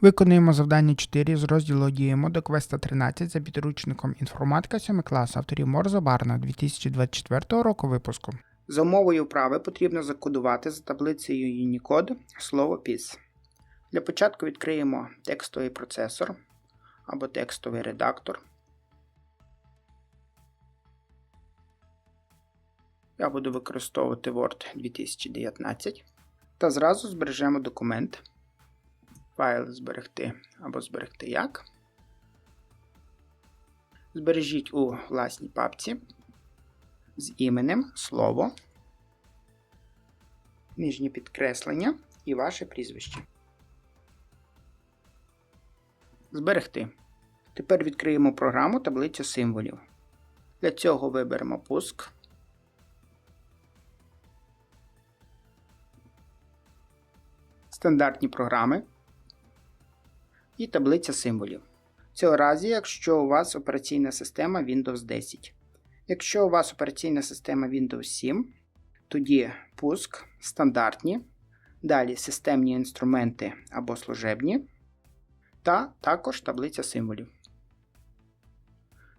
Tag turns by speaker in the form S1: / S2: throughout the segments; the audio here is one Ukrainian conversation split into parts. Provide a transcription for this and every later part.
S1: Виконуємо завдання 4 з розділу Діємо до квеста 13 за підручником інформатика 7 клас авторів Морза Барна 2024 року випуску. За умовою вправи потрібно закодувати за таблицею Unicode слово PIS. Для початку відкриємо текстовий процесор або текстовий редактор. Я буду використовувати Word 2019 та зразу збережемо документ. Файл зберегти або зберегти як. Збережіть у власній папці з іменем слово, нижнє підкреслення і ваше прізвище. Зберегти. Тепер відкриємо програму таблицю символів. Для цього виберемо пуск. Стандартні програми і таблиця символів. В цього разі, якщо у вас операційна система Windows 10. Якщо у вас операційна система Windows 7, тоді пуск стандартні, далі системні інструменти або служебні, та також таблиця символів.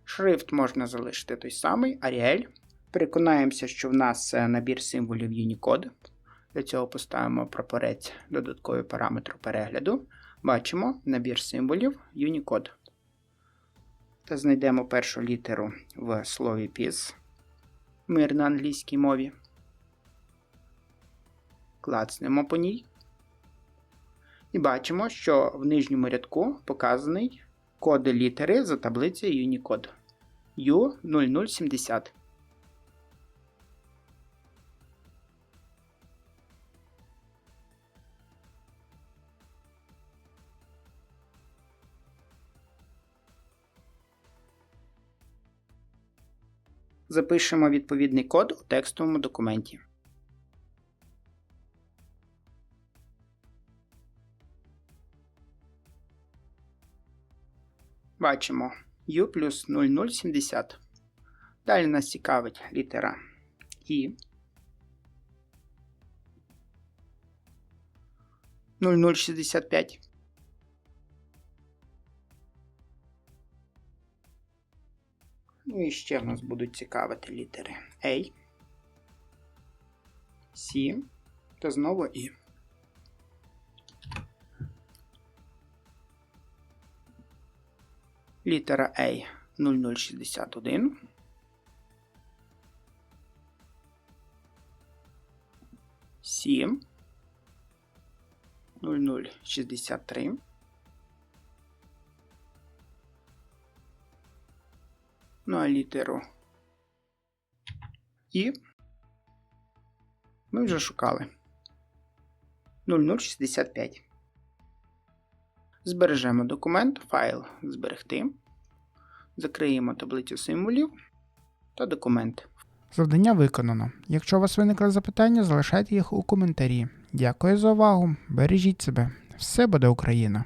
S1: Шрифт можна залишити той самий Arial. Переконаємося, що в нас набір символів Unicode. Для цього поставимо прапорець додатковий параметр перегляду. Бачимо набір символів Unicode. Та знайдемо першу літеру в слові PIS. Мир на англійській мові. Клацнемо по ній. І бачимо, що в нижньому рядку показаний код літери за таблицею Unicode U0070. Запишемо відповідний код у текстовому документі. Бачимо U плюс 0070. Далі нас цікавить літера І. 0065. Ну і ще в нас будуть цікавити літери A, C та знову І. Літера A 0061. C 0063. Ну а літеру І ми вже шукали 0065. Збережемо документ, файл зберегти. Закриємо таблицю символів та документ. Завдання виконано. Якщо у вас виникли запитання, залишайте їх у коментарі. Дякую за увагу. Бережіть себе. Все буде Україна!